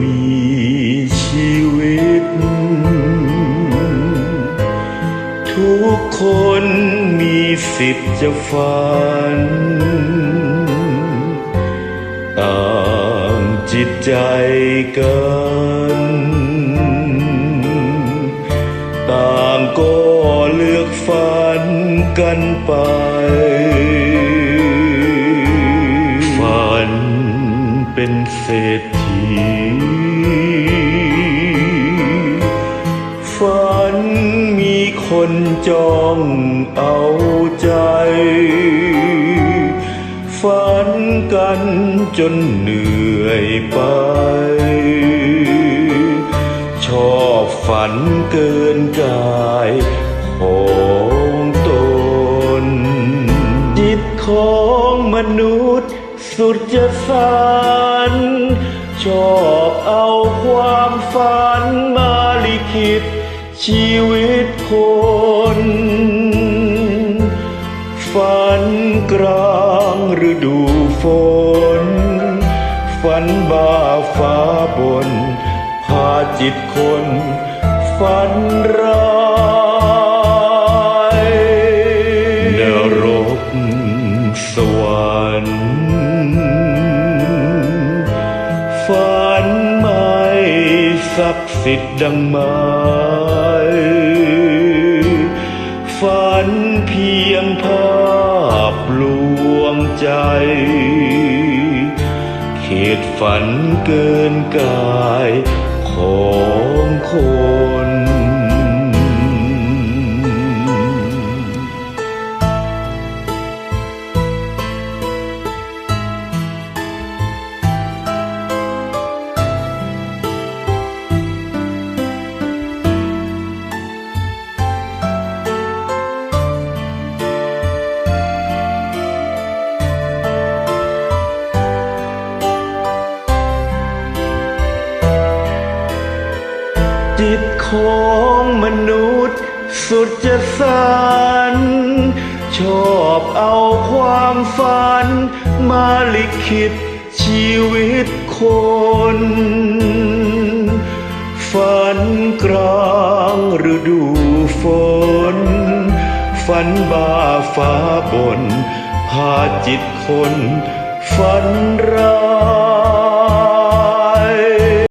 มีชีวิต ทุกคนมีสิทธิ์จะฝัน ต่างจิตใจกันต่างก็เลือกฝันกันไปฝันเป็นเศรษ จ้องเอาใจ ฝันกันจนเหนื่อยไป ชอบฝันเกินกายของตน จิตของมนุษย์สุดจะสานชอบ ชีวิตคน ฝันกลางฤดูฝน ฝันบ่าฟ้าบน พาจิตคน ฝันร้ายนรกสวรรค์ฝันไม่ศักดิ์สิทธิ์ดังไมันเพียงภาพลวงใจ เขตฝันเกินกายของคน จิตของมนุษย์ สุดจะสานชอบเอาความฝัน มาลิขิตชีวิตคน ฝันกลางฤดูฝน ฝันบ่าฟ้าบน พาจิตคน ฝันร้าย